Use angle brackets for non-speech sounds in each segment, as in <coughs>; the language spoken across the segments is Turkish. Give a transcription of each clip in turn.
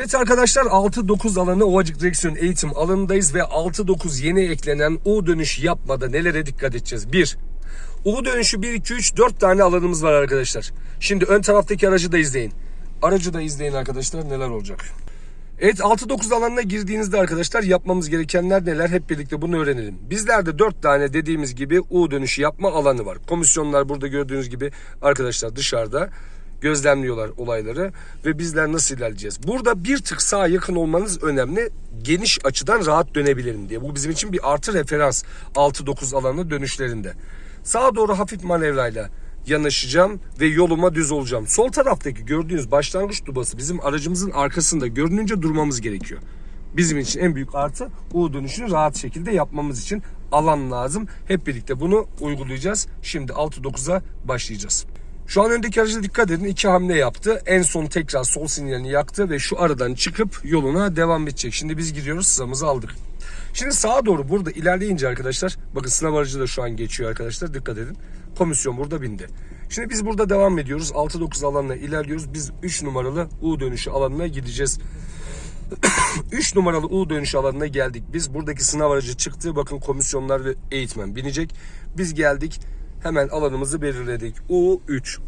Evet arkadaşlar 6-9 alanı Ovacık Direksiyon eğitim alanındayız ve 6-9 yeni eklenen U dönüş yapmada nelere dikkat edeceğiz? 1. U dönüşü 1, 2, 3, 4 tane alanımız var arkadaşlar. Şimdi ön taraftaki aracı da izleyin. Aracı da izleyin arkadaşlar neler olacak. Evet 6-9 alanına girdiğinizde arkadaşlar yapmamız gerekenler neler hep birlikte bunu öğrenelim. Bizlerde 4 tane dediğimiz gibi U dönüşü yapma alanı var. Komisyonlar burada gördüğünüz gibi arkadaşlar dışarıda gözlemliyorlar olayları ve bizler nasıl ilerleyeceğiz. Burada bir tık sağa yakın olmanız önemli. Geniş açıdan rahat dönebilirim diye. Bu bizim için bir artı referans 6-9 alanı dönüşlerinde. Sağa doğru hafif manevrayla yanaşacağım ve yoluma düz olacağım. Sol taraftaki gördüğünüz başlangıç dubası bizim aracımızın arkasında görününce durmamız gerekiyor. Bizim için en büyük artı U dönüşünü rahat şekilde yapmamız için alan lazım. Hep birlikte bunu uygulayacağız. Şimdi 6-9'a başlayacağız. Şu an öndeki araca dikkat edin. iki hamle yaptı. En son tekrar sol sinyalini yaktı ve şu aradan çıkıp yoluna devam edecek. Şimdi biz gidiyoruz sıramızı aldık. Şimdi sağa doğru burada ilerleyince arkadaşlar bakın sınav aracı da şu an geçiyor arkadaşlar dikkat edin. Komisyon burada bindi. Şimdi biz burada devam ediyoruz. 6-9 alanına ilerliyoruz. Biz 3 numaralı U dönüşü alanına gideceğiz. <coughs> 3 numaralı U dönüş alanına geldik. Biz buradaki sınav aracı çıktı. Bakın komisyonlar ve eğitmen binecek. Biz geldik. Hemen alanımızı belirledik. U3.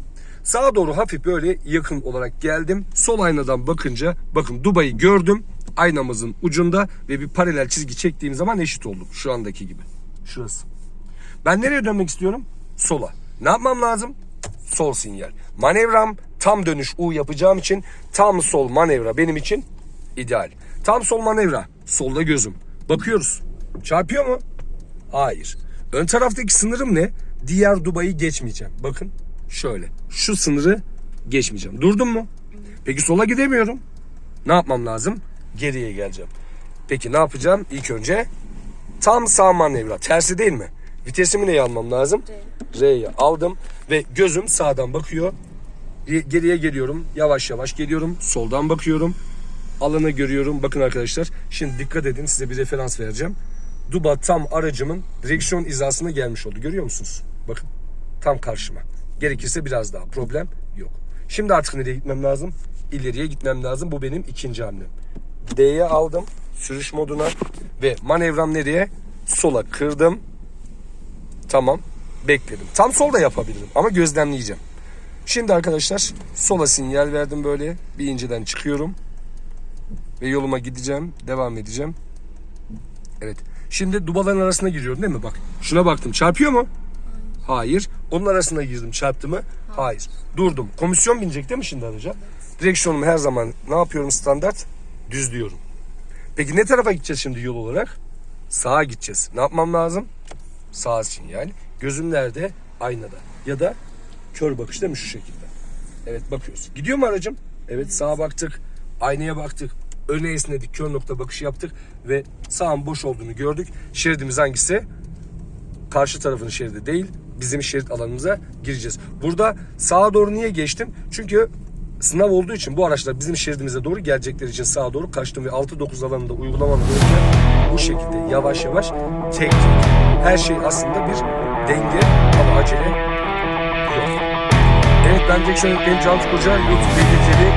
Sağa doğru hafif böyle yakın olarak geldim. Sol aynadan bakınca bakın Dubai'yi gördüm. Aynamızın ucunda ve bir paralel çizgi çektiğim zaman eşit oldum. Şu andaki gibi. Şurası. Ben nereye dönmek istiyorum? Sola. Ne yapmam lazım? Sol sinyal. Manevram tam dönüş U yapacağım için tam sol manevra benim için ideal. Tam sol manevra. Solda gözüm. Bakıyoruz. Çarpıyor mu? Hayır. Ön taraftaki sınırım ne? Diğer Dubai'yi geçmeyeceğim. Bakın şöyle. Şu sınırı geçmeyeceğim. Durdum mu? Peki sola gidemiyorum. Ne yapmam lazım? Geriye geleceğim. Peki ne yapacağım? İlk önce tam sağ manevra. Tersi değil mi? Vitesimi neye almam lazım? R'ye aldım ve gözüm sağdan bakıyor. Geriye geliyorum. Yavaş yavaş geliyorum. Soldan bakıyorum. Alanı görüyorum. Bakın arkadaşlar. Şimdi dikkat edin. Size bir referans vereceğim. Duba tam aracımın direksiyon hizasına gelmiş oldu. Görüyor musunuz? Bakın. Tam karşıma. Gerekirse biraz daha. Problem yok. Şimdi artık nereye gitmem lazım? İleriye gitmem lazım. Bu benim ikinci hamlem. D'ye aldım. Sürüş moduna. Ve manevram nereye? Sola kırdım. Tamam. Bekledim. Tam solda yapabilirim ama gözlemleyeceğim. Şimdi arkadaşlar sola sinyal verdim böyle. Bir inceden çıkıyorum. Ve yoluma gideceğim. Devam edeceğim. Evet. Şimdi dubaların arasına giriyorum değil mi? Bak. Şuna baktım. Çarpıyor mu? Hayır. Onun arasına girdim. Çarptı mı? Hayır. Durdum. Komisyon binecek değil mi şimdi araca? Direksiyonumu her zaman ne yapıyorum standart? Düzlüyorum. Peki ne tarafa gideceğiz şimdi yol olarak? Sağa gideceğiz. Ne yapmam lazım? Sağ sinyal. Gözüm nerede? Aynada. Ya da kör bakış değil mi şu şekilde? Evet bakıyoruz. Gidiyor mu aracım? Evet sağa baktık. Aynaya baktık. Öne esnedik. Kör nokta bakışı yaptık. Ve sağın boş olduğunu gördük. Şeridimiz hangisi? Karşı tarafın şeridi değil. Bizim şerit alanımıza gireceğiz. Burada sağa doğru niye geçtim? Çünkü sınav olduğu için bu araçlar bizim şeridimize doğru gelecekleri için sağa doğru kaçtım ve 6-9 alanında uygulamam önce bu şekilde yavaş yavaş tek tek. Her şey aslında bir denge ama acele yok. Evet ben direksiyon ben Can Koca, YouTube belirtili,